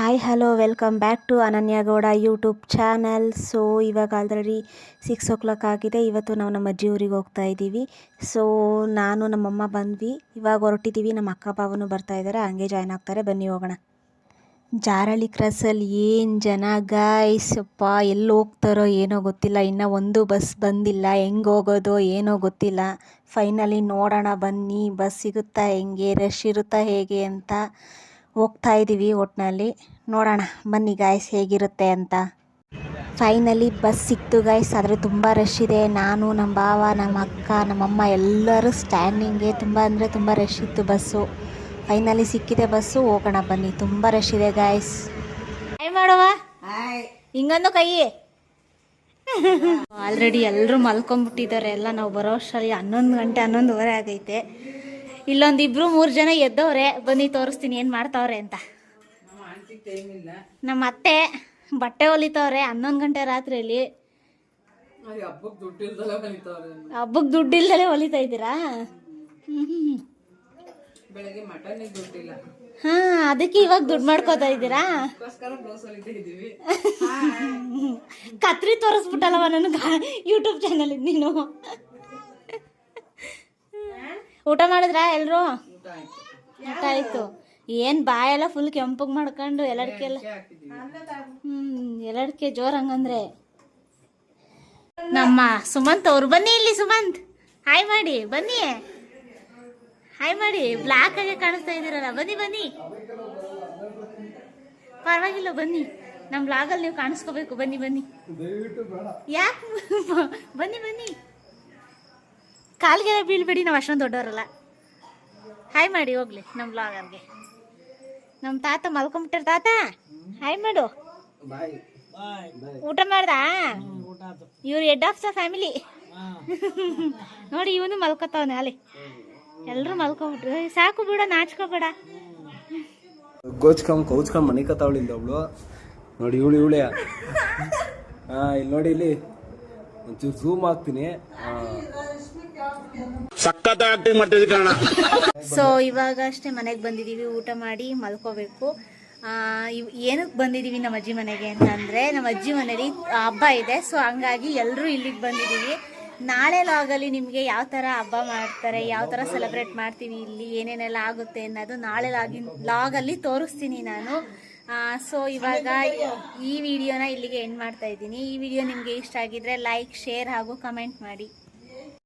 Hi hello welcome back to Ananya Gowda YouTube channel so ಇವಾಗ already six o'clock ಆಗಿದೆ. ಇವತ್ತು ನಾವು ನಮ್ಮ ಅಜ್ಜಿ ಊರಿಗೆ ಹೋಗ್ತಾ ಇದ್ದೀವಿ. ಸೊ ನಾನು ನಮ್ಮಮ್ಮ ಬಂದ್ವಿ. ಇವಾಗ ಹೊರಟಿದ್ದೀವಿ. ನಮ್ಮ ಅಕ್ಕ ಬಾವನು ಬರ್ತಾ ಇದ್ದಾರೆ. ಹಂಗೆ ಜಾಯ್ನ್ ಆಗ್ತಾರೆ. ಬನ್ನಿ ಹೋಗೋಣ. ಜಾರಳಿ ಕ್ರಾಸಲ್ಲಿ ಏನು ಜನ ಗಾಯ್ಸಪ್ಪ ಎಲ್ಲಿ ಹೋಗ್ತಾರೋ ಏನೋ ಗೊತ್ತಿಲ್ಲ. ಇನ್ನು ಒಂದು ಬಸ್ ಬಂದಿಲ್ಲ. ಹೆಂಗೆ ಹೋಗೋದು ಏನೋ ಗೊತ್ತಿಲ್ಲ. ಫೈನಲಿ ನೋಡೋಣ ಬನ್ನಿ. ಬಸ್ ಸಿಗುತ್ತಾ ಹೆಂಗೆ? ರಶ್ ಇರುತ್ತಾ ಹೇಗೆ ಅಂತ. ಹೋಗ್ತಾ ಇದ್ದೀವಿ ಒಟ್ಟಿನಲ್ಲಿ ನೋಡೋಣ ಬನ್ನಿ ಗಾಯ್ಸ್ ಹೇಗಿರುತ್ತೆ ಅಂತ. ಫೈನಲಿ ಬಸ್ ಸಿಕ್ತು ಗಾಯ್ಸ್ ಆದರೆ ತುಂಬ ರಶ್ ಇದೆ. ನಾನು ನಮ್ಮ ಭಾವ ನಮ್ಮ ಅಕ್ಕ ನಮ್ಮಮ್ಮ ಎಲ್ಲರೂ ಸ್ಟ್ಯಾಂಡಿಂಗ್ಗೆ ತುಂಬ ಅಂದರೆ ತುಂಬ ರಶ್ ಇತ್ತು ಬಸ್ಸು ಫೈನಲಿ ಸಿಕ್ಕಿದೆ ಬಸ್ಸು ಹೋಗೋಣ ಬನ್ನಿ. ತುಂಬ ರಶ್ ಇದೆ ಗಾಯ್ಸ್ ಹಾಯ್ ಹಿಂಗೊಂದು ಹಿಂಗಂದು ಕೈ. ಆಲ್ರೆಡಿ ಎಲ್ಲರೂ ಮಲ್ಕೊಂಡ್ಬಿಟ್ಟಿದ್ದಾರೆ. ಎಲ್ಲ ನಾವು ಬರೋ ಅಷ್ಟರಲ್ಲಿ ಹನ್ನೊಂದು ಗಂಟೆ ಹನ್ನೊಂದುವರೆ ಆಗೈತೆ. ಇಲ್ಲೊಂದು ಇಬ್ರು ಮೂರು ಜನ ಎದ್ದವ್ರೆ ಬನ್ನಿ ತೋರಿಸ್ತೀನಿ ಏನು ಮಾಡ್ತಾವ್ರೆ ಅಂತ. ನಮ್ಮ ಅತ್ತೆ ಬಟ್ಟೆ ಹೊಲಿತವ್ರೆ ಹನ್ನೊಂದು ಗಂಟೆ ರಾತ್ರಿಯಲ್ಲಿ. ಹಬ್ಬಕ್ಕೆ ದುಡ್ಡಿಲ್ದಲೆ ಹೊಲಿತಾ ಇದ್ದೀರಾ? ಹಾ ಅದಕ್ಕೆ ಇವಾಗ ದುಡ್ಡು ಮಾಡ್ಕೋತಾ ಇದ್ದೀರಾ? ಕತ್ರಿ ತೋರಿಸ್ಬಿಟ್ಟಲ್ಲವ ನನಗೆ ಯೂಟ್ಯೂಬ್ ಚಾನಲ್ ನೀನು? ಊಟ ಮಾಡಿದ್ರಾ ಎಲ್ಲರೂ ಊಟ ಆಯ್ತು. ಏನ್ ಬಾಯೆಲ್ಲ ಫುಲ್ ಕೆಂಪಗ್ ಮಾಡ್ಕೊಂಡು ಎಲ್ಲಡ್ಕೆ ಎಲ್ಲ ಹ್ಮ್ ಎಲ್ಲಡ್ಕೆ ಜೋರ್ ಹಂಗಂದ್ರೆ. ನಮ್ಮ ಸುಮಂತ್ ಅವ್ರು ಬನ್ನಿ ಇಲ್ಲಿ ಸುಮಂತ್. ಹಾಯ್ ಮಾಡಿ ಬನ್ನಿ. ಹಾಯ್ ಮಾಡಿ ಬ್ಲಾಕ್ ಆಗಿ ಕಾಣಿಸ್ತಾ ಇದ್ದೀರಲ್ಲ ಬನ್ನಿ ಬನ್ನಿ. ಪರವಾಗಿಲ್ಲ ಬನ್ನಿ. ನಮ್ಮ ಬ್ಲಾಗಲ್ಲಿ ನೀವು ಕಾಣಿಸ್ಕೋಬೇಕು ಬನ್ನಿ ಬನ್ನಿ. ಯಾಕೆ? ಬನ್ನಿ ಬನ್ನಿ. ಕಾಲ್ಗೆಲ್ಲ ಬೀಳ್ಬೇಡಿ ನಾವು ಅಷ್ಟೊಂದು ದೊಡ್ಡವರಲ್ಲ. ಹಾಯ್ ಮಾಡಿ ಹೋಗ್ಲಿ ನಮ್ಮ ಬ್ಲಾಗರ್ಗೆ ನಮ್ಮ ತಾತ ಮಲ್ಕೊಂಬಿಟ್ಟಾರ ತಾತ? ಹಾಯ್ ಮಾಡು. ಊಟ ಮಾಡ್ದ? ಇವ್ರು ಹೆಡ್ ಆಫ್ ದ ಫ್ಯಾಮಿಲಿ ನೋಡಿ ಇವನು ಮಲ್ಕೋತಾವನೆ ಅಲ್ಲಿ. ಎಲ್ಲರೂ ಮಲ್ಕೊಂಬಿಟ್ರು. ಸಾಕು ಬಿಡ ನಾಚ್ಕೋಬೇಡ. ಕೌಚ್ಕೊಂಡ್ ಮನೆ ಕತ್ತಾವಳಿಂದ ಅವಳು. ನೋಡಿ ಇವಳು ಇವಳೆ. ಹಾ ಇಲ್ಲಿ ನೋಡಿ ಇಲ್ಲಿ. ಒಂಚೂರು ಝೂಮ್ ಆಗ್ತೀನಿ ಸಖತ್ ಆಕ್ಟಿಂಗ್ ಸೊ ಇವಾಗ ಅಷ್ಟೇ ಮನೆಗೆ ಬಂದಿದ್ದೀವಿ ಊಟ ಮಾಡಿ ಮಲ್ಕೋಬೇಕು. ಏನಕ್ಕೆ ಬಂದಿದ್ದೀವಿ ನಮ್ಮ ಅಜ್ಜಿ ಮನೆಗೆ ಅಂತಂದರೆ, ನಮ್ಮ ಅಜ್ಜಿ ಮನೇಲಿ ಹಬ್ಬ ಇದೆ. ಸೊ ಹಂಗಾಗಿ ಎಲ್ಲರೂ ಇಲ್ಲಿಗೆ ಬಂದಿದ್ದೀವಿ ನಾಳೆ ಲಾಗಲ್ಲಿ ನಿಮಗೆ ಯಾವ ಥರ ಹಬ್ಬ ಮಾಡ್ತಾರೆ, ಯಾವ ಥರ ಸೆಲೆಬ್ರೇಟ್ ಮಾಡ್ತೀವಿ ಇಲ್ಲಿ, ಏನೇನೆಲ್ಲ ಆಗುತ್ತೆ ಅನ್ನೋದು ನಾಳೆ ಲಾಗಿನ್ ಲಾಗಲ್ಲಿ ತೋರಿಸ್ತೀನಿ ನಾನು. ಸೊ ಇವಾಗ ಈ ವಿಡಿಯೋನ ಇಲ್ಲಿಗೆ ಎಂಡ್ ಮಾಡ್ತಾ ಇದ್ದೀನಿ. ಈ ವಿಡಿಯೋ ನಿಮಗೆ ಇಷ್ಟ ಆಗಿದ್ರೆ ಲೈಕ್ ಶೇರ್ ಹಾಗೂ ಕಮೆಂಟ್ ಮಾಡಿ.